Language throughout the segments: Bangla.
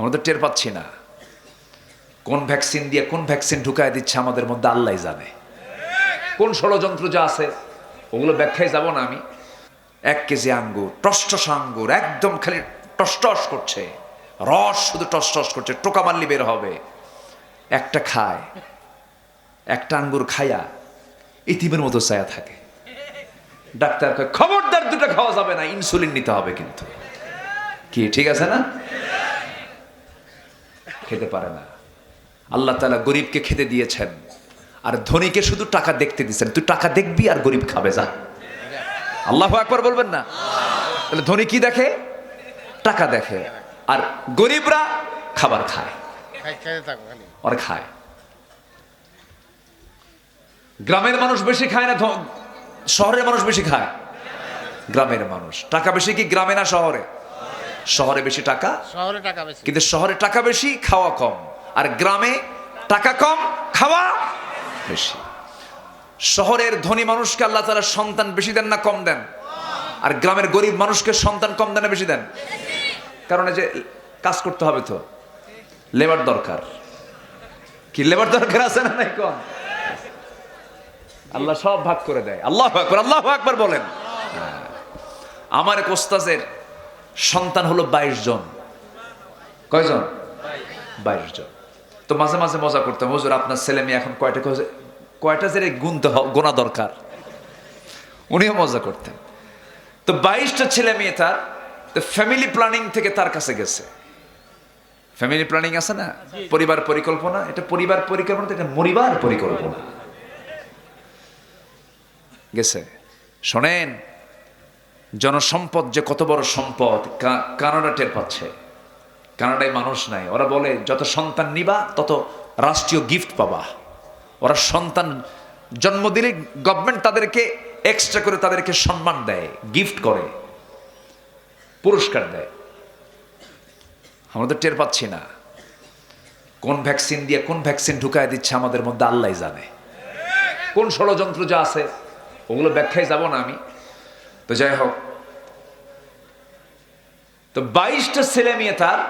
আমরা তো টের পাচ্ছি না। কোন ভ্যাকসিন দিয়ে কোন ভ্যাকসিন ঢুকায় দিচ্ছে আমাদের মধ্যে আল্লাহ জানে। কোন ষড়যন্ত্র যা আছে, ওগুলো ব্যাখ্যায় যাব না আমি। এক কেজি আঙ্গুর, টসটস আঙ্গুর, একদম খালি টসটস করছে। রস শুধু টসটস করছে, টোকা মারলি বের হবে। একটা খায়, একটা আঙ্গুর খায়া, ইতিমের মতো ছায়া থাকে। ডাক্তার খবরদার, দুটো খাওয়া যাবে না, ইনসুলিন নিতে হবে কিন্তু। কি, ঠিক আছে না? খেতে পারে না। আল্লাহ তালা গরিবকে খেতে দিয়েছেন। আর ধনীকে শুধু টাকা দেখতে দিয়েছেন। তুই টাকা দেখবি আর গরিব খাবে যা। আল্লাহ একবার বলবেন না? তাহলে ধনী কি দেখে? টাকা দেখে। আর গরিবরা খাবার খায়। আর খায়। গ্রামের মানুষ বেশি খায় না শহরের মানুষ বেশি খায়। গ্রামের মানুষ। টাকা বেশি কি গ্রামে না শহরে? শহরে বেশি টাকা শহরে টাকা বেশি। কিন্তু শহরে টাকা বেশি খাওয়া কম। আর গ্রামে টাকা কম খাওয়া বেশি। শহরের ধনী মানুষকে আল্লাহ তারা সন্তান বেশি দেন না কম দেন? আর গ্রামের গরিব মানুষকে সন্তান কম দেন না বেশি দেন? কারণ এই যে কাজ করতে হবে তো। লেবার দরকার। কি লেবার দরকার আছে না নাই কম? আল্লাহ সব ভাগ করে দেয়। আল্লাহ আকবার আল্লাহ আকবার বলেন। হ্যাঁ। আমার এক ওস্তাজের সন্তান হলো বাইশ জন। কয়জন? বাইশ জন। তো মাঝে মাঝে মজা করতাম, হুজুর আপনার ছেলে মেয়ে এখন কয়টা কয়- কয়টা যে গুনতে গোনা দরকার। উনিও মজা করতেন। তো বাইশটা ছেলে মেয়ে তার ফ্যামিলি প্ল্যানিং থেকে তার কাছে গেছে। ফ্যামিলি প্ল্যানিং আছে না? পরিবার পরিকল্পনা, এটা পরিবার পরিকল্পনা এটা মরিবার পরিকল্পনা। গেছে। শোনেন জনসম্পদ যে কত বড় সম্পদ কানাডা টের পাচ্ছে। কানাডায় মানুষ নাই। ওরা বলে, যত সন্তান নিবা, তত রাষ্ট্রীয় গিফট পাবা। ওরা সন্তান জন্ম দিলে গভর্নমেন্ট তাদেরকে এক্সট্রা করে তাদেরকে সম্মান দেয় গিফট করে, পুরস্কার দেয়। আমরা তো টের পাচ্ছি না। কোন ভ্যাকসিন দিয়ে কোন ভ্যাকসিন ঢুকায় দিচ্ছে আমাদের মধ্যে আল্লাহ জানে। কোন ষড়যন্ত্র যা আছে, ওগুলো ব্যাখ্যায় যাব না আমি। তো যাই হোক তো বাইশটা ছেলে মেয়ে তার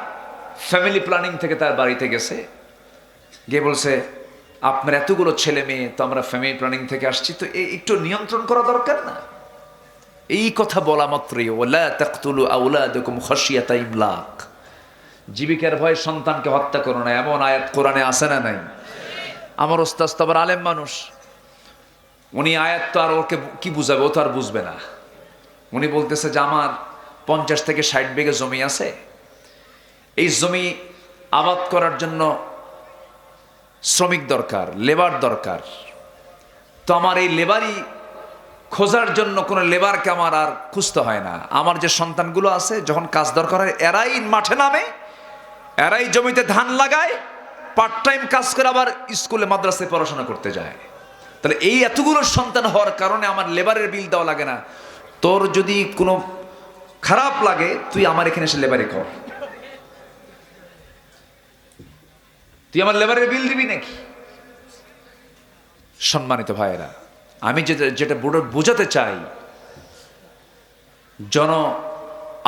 ফ্যামিলি প্ল্যানিং থেকে তার বাড়িতে গেছে। গিয়ে বলছে, আপনার এতগুলো ছেলে মেয়ে, তো আমরা ফ্যামিলি প্ল্যানিং থেকে আসছি, তো এই একটু নিয়ন্ত্রণ করা দরকার না? এই কথা বলা মাত্রই, ওলা তাকতুলু আউলাদাকুম খাশিয়াতা ইমলাক। জীবিকার ভয়ে সন্তানকে হত্যা করো না, এমন আয়াত কোরআনে আসে না নাই? আমার ওস্তাজ তো আবার আলেম মানুষ। উনি আয়াত তো আর ওকে কি বুঝাবে, ও তো আর বুঝবে না। উনি বলতেছে যে, আমার পঞ্চাশ থেকে ষাট বিঘে জমি আছে। এই জমি আবাদ করার জন্য শ্রমিক দরকার, লেবার দরকার। তো আমার এই লেবারই খোঁজার জন্য কোনো লেবারকে আমার আর খুঁজতে হয় না। আমার যে সন্তানগুলো আছে, যখন কাজ দরকার হয়, এরাই মাঠে নামে, এরাই জমিতে ধান লাগায় পার্ট টাইম কাজ করে আবার স্কুলে, মাদ্রাসায় পড়াশোনা করতে যায়। তাহলে এই এতগুলো সন্তান হওয়ার কারণে আমার লেবারের বিল দেওয়া লাগে না। তোর যদি কোনো খারাপ লাগে, তুই আমার এখানে এসে লেবারে কর। তুই আমার লেবারের বিল দিবি নাকি? সম্মানিত ভাইয়েরা, আমি যেটা যেটা বোঝাতে চাই, জন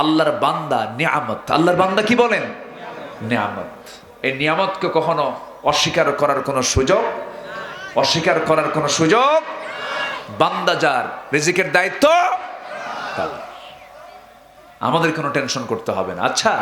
আল্লাহর বান্দা নিয়ামত। আল্লাহর বান্দা কি বলেন? নিয়ামত। এই নিয়ামতকে কখনো অস্বীকার করার কোনো সুযোগ, অস্বীকার করার কোনো সুযোগ, বান্দা যার রিজিকের দায়িত্ব। আমাদের কোনো টেনশন করতে হবে না। আচ্ছা?